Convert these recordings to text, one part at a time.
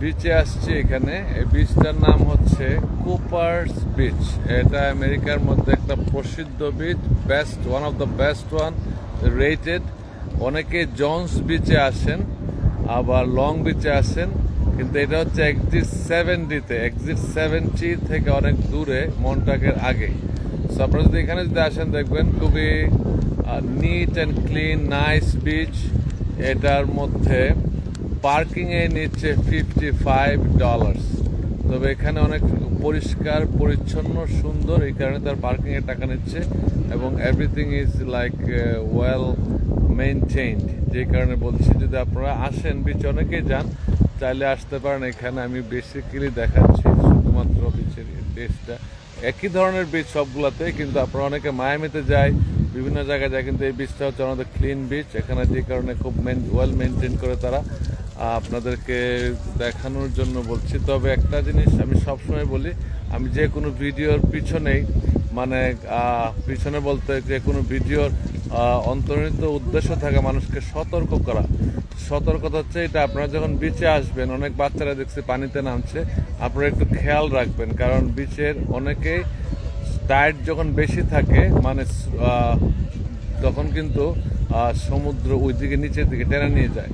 বিচে আসছি এখানে। এই বিচটার নাম হচ্ছে কুপার্স বিচ এটা আমেরিকার মধ্যে একটা প্রসিদ্ধ beach best one of the best one rated অনেকে জনস বিচে আসেন, আবার লং বিচে আসেন, কিন্তু এটা হচ্ছে এক্সিট সেভেন্টিতে এক্সিট সেভেন্টি থেকে অনেক দূরে মনটাকের আগে। সো আপনারা যদি এখানে যদি আসেন, দেখবেন খুবই neat and clean nice beach এটার মধ্যে পার্কিং এ নিচ্ছে ফিফটি ফাইভ ডলার্স তবে এখানে অনেক পরিষ্কার, পরিচ্ছন্ন, সুন্দর, এই কারণে তার পার্কিং এর টাকা নিচ্ছে এবং everything is like well maintained যে কারণে বলছি, যদি আপনারা আসেন বিচ অনেকেই যান, চাইলে আসতে পারেন। এখানে আমি বেসিক্যালি দেখাচ্ছি শুধুমাত্র বিচের টেস্টটা একই ধরনের বীজ সবগুলাতে, কিন্তু আপনারা অনেকে মায়ামিতে যায়, বিভিন্ন জায়গায় যায়, কিন্তু এই বীজটা হচ্ছে আমাদের ক্লিন বীজ এখানে যে কারণে খুব ওয়েল মেনটেন করে তারা আপনাদেরকে দেখানোর জন্য বলছি। তবে একটা জিনিস আমি সবসময় বলি, আমি যে কোনো ভিডিওর পিছনেই মানে পিছনে বলতে যে কোনো ভিডিওর অন্তর্নিহিত উদ্দেশ্য থাকে মানুষকে সতর্ক করা। সতর্কতা হচ্ছে এটা, আপনারা যখন বিচে আসবেন, অনেক বাচ্চারা দেখছি পানিতে নামছে, আপনারা একটু খেয়াল রাখবেন। কারণ বিচের অনেকেই টাইট যখন বেশি থাকে মানে তখন কিন্তু সমুদ্র ওই দিকে নিচের দিকে টেনে নিয়ে যায়।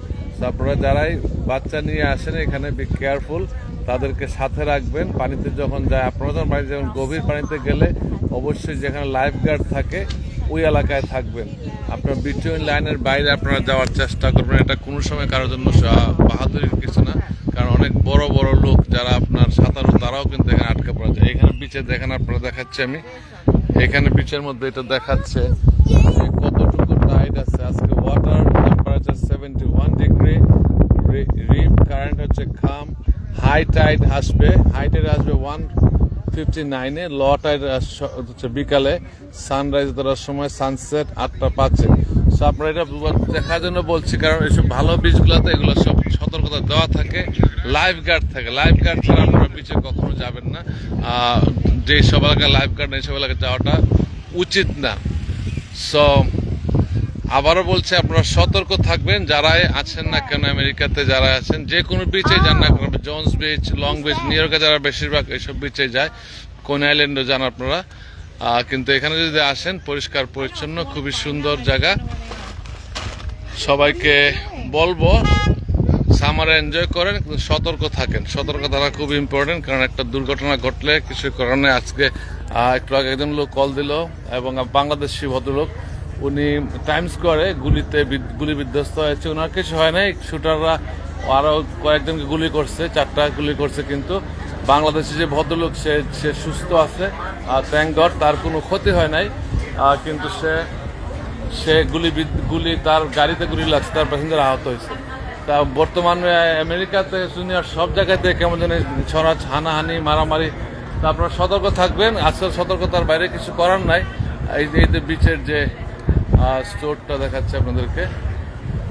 আপনারা যারাই বাচ্চা নিয়ে আসেন এখানে বি কেয়ারফুল তাদেরকে সাথে রাখবেন। পানিতে যখন যায়, আপনারা যখন পানিতে যখন গভীর পানিতে গেলে অবশ্যই যেখানে লাইফ গার্ড থাকে, ওই এলাকায় থাকবেন। আপনার বিটুইন লাইনের বাইরে আপনারা যাওয়ার চেষ্টা করবেন। এটা কোনো সময় কারোর জন্য বাহাদুরির কিছু না। কারণ অনেক বড় বড় লোক যারা আপনার সাঁতারু, তারাও কিন্তু এখানে আটকে পড়া যায় এখানে বিচে দেখেন, আপনারা দেখাচ্ছি আমি। এখানে বিচের মধ্যে এটা দেখাচ্ছে যে কতটুকু টাইট আছে আজকে water temperature seventy one degree rip current হচ্ছে খাম হাই টাইড আসবে হাই টাইড আসবে ওয়ান ফিফটি নাইনে ল টাইড হচ্ছে বিকালে সানরাইজ ধরার সময় সানসেট আটটা পাঁচে। সো আপনারা এটা দেখার জন্য বলছি কারণ এসব ভালো বীজগুলোতে এগুলো সব সতর্কতা দেওয়া থাকে লাইফ গার্ড থাকে। লাইফ গার্ড ছাড়া আপনারা বিচে কখনো যাবেন না। আহ, যে সব এলাকায় লাইফ গার্ড নেই সব এলাকায় যাওয়াটা উচিত না। সো আবারও বলছে আপনারা সতর্ক থাকবেন যারাই আছেন না কেন আমেরিকাতে যারা আছেন যে কোনো বিচে যান না কেন Jones beach long beach new ইয়র্কে যারা বেশিরভাগ এইসব বিচে যায় কোন আইল্যান্ডও যান আপনারা। কিন্তু এখানে যদি আসেন পরিষ্কার পরিচ্ছন্ন খুবই সুন্দর জায়গা। সবাইকে বলব সামারে এনজয় করেন কিন্তু সতর্ক থাকেন। সতর্ক থাকা খুব ইম্পর্টেন্ট কারণ একটা দুর্ঘটনা ঘটলে কিছু কারণে আজকে একটু আগে একজন লোক কল দিল এবং বাংলাদেশি ভদ্রলোক উনি টাইম স্কোয়ারে গুলিতে গুলি বিধ্বস্ত হয়েছে। ওনার কিছু হয় নাই। শুটাররা আরও কয়েকজনকে গুলি করছে, চারটা গুলি করছে কিন্তু। বাংলাদেশি যে ভদ্রলোক, সে সে সুস্থ আছে। থ্যাংক গড তার কোনো ক্ষতি হয় নাই। কিন্তু সে সে গুলি গুলি তার গাড়িতে গুলি লাগছে, তার প্যাসেঞ্জার আহত হয়েছে। তা বর্তমানে আমেরিকাতে দুনিয়ার সব জায়গাতে কেমন জানি ছড়া হানাহানি, মারামারি। তা আপনারা সতর্ক থাকবেন। আজকাল সতর্কতার বাইরে কিছু করার নাই। এই যে বিচের যে স্টোরটা দেখাচ্ছে আপনাদেরকে।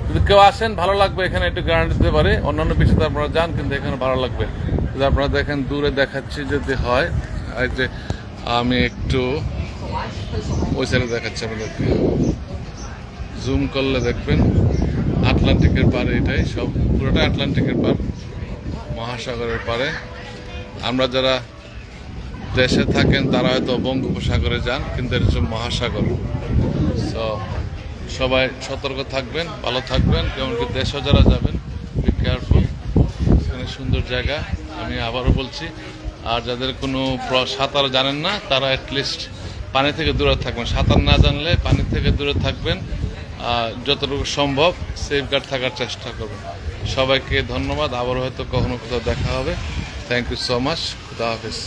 যদি কেউ আসেন, ভালো লাগবে এখানে একটু গ্যারান্টি দিতে পারে। অন্যান্য বিষয়ে আপনারা যান, কিন্তু এখানে ভালো লাগবে। যদি আপনারা দেখেন, দূরে দেখাচ্ছি যদি হয়, এই যে আমি একটু ওই সাইডে দেখাচ্ছি আপনাদেরকে। জুম করলে দেখবেন আটলান্টিকের পারে এটাই সব পুরোটা আটলান্টিকের পার মহাসাগরের পারে আমরা যারা দেশে থাকেন, তারা হয়তো বঙ্গোপসাগরে যান, কিন্তু এটা হচ্ছে মহাসাগর। সো সবাই সতর্ক থাকবেন, ভালো থাকবেন, এমনকি দেশও যারা যাবেন বি কেয়ারফুল এখানে সুন্দর জায়গা, আমি আবারও বলছি, আর যাদের কোনো সাঁতার জানেন না, তারা অ্যাটলিস্ট পানি থেকে দূরে থাকবেন। সাঁতার না জানলে পানি থেকে দূরে থাকবেন, আর যতটুকু সম্ভব সেফগার্ড থাকার চেষ্টা করবেন। সবাইকে ধন্যবাদ, আবারও হয়তো কখনো কোথাও দেখা হবে। থ্যাংক ইউ সো মাচ খুদা হাফিজ